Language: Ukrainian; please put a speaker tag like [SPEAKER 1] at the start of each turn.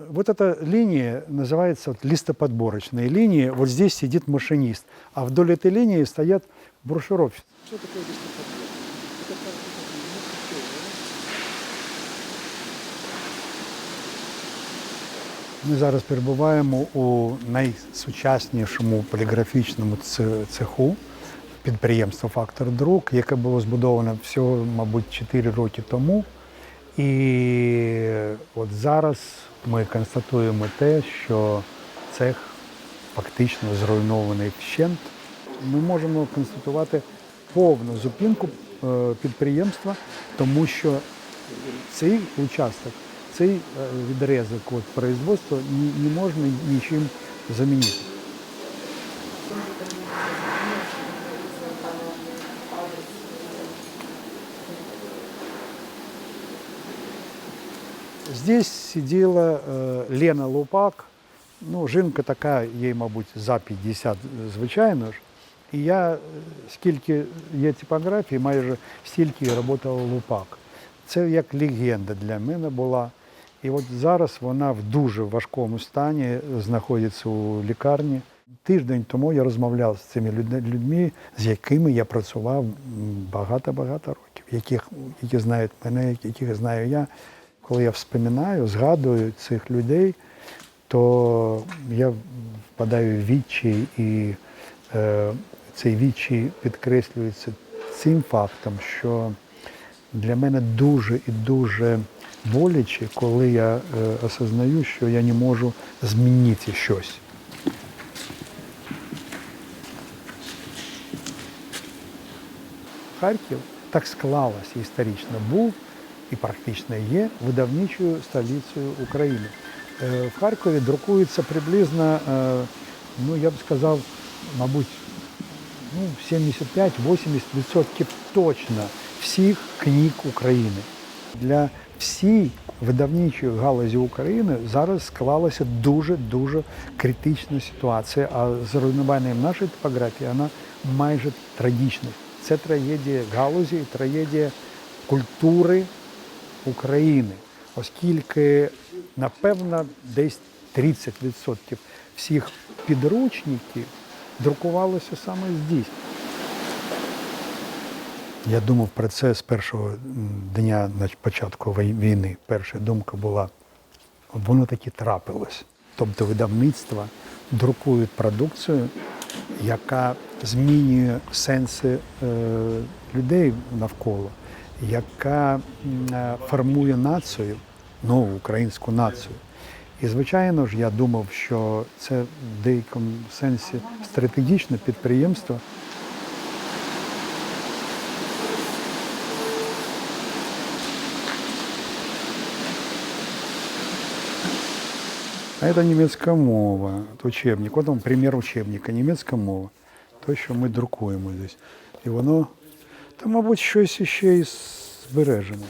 [SPEAKER 1] Вот эта линия называется вот листоподборочная линия. Вот здесь сидит машинист, а вдоль этой линии стоят брошюровщики. Что такое листоподбор? Это Ми зараз перебуваємо у найсучаснішому поліграфічному ц- цеху підприємства Фактор Друк, яке було збудовано всього, мабуть, 4 роки тому. І от зараз ми констатуємо те, що цех фактично зруйнований вщент. Ми можемо констатувати повну зупинку е, підприємства, тому що цей участок, цей е, відрізок от, производства не можна нічим замінити. Здесь сиділа е, Лена Лупак. Ну, жінка така, їй, мабуть, за 50, звичайно ж. І я, е, скільки є типографії, майже стільки працював Лупак. Це як легенда для мене була. І от зараз вона в дуже важкому стані знаходиться у лікарні. Тиждень тому я розмовляв з цими людьми, з якими я працював багато-багато років, яких, які знають мене, яких знаю я. Коли я вспоминаю, згадую цих людей, то я впадаю в відчай і е, цей відчай підкреслюється цим фактом, що для мене дуже і дуже боляче, коли я е, осознаю, що я не можу змінити щось. Харків так склалося історично, був і практично є видавничою столицею України. Е, В Харкові друкується приблизно, е, ну я б сказав, мабуть, ну, 75-80% точно всіх книг України. Для всій видавничої галузі України зараз склалася дуже-дуже критична ситуація, а з руйнуванням нашої типографії вона майже трагічна. Це трагедія галузі трагедія культури України, оскільки, напевно, десь 30% всіх підручників друкувалося саме здесь. Я думав про це з першого дня початку війни. Перша думка була, воно таки трапилось. Тобто видавництва друкують продукцію, яка змінює сенси е, людей навколо, яка е, формує націю, нову українську націю. І, звичайно ж, я думав, що це в деякому сенсі стратегічне підприємство, А это немецкая мова, учебник. Вот вам пример учебника, немецька мова. То, що ми друкуємо здесь. І воно, та, мабуть, щось іще і збережемо.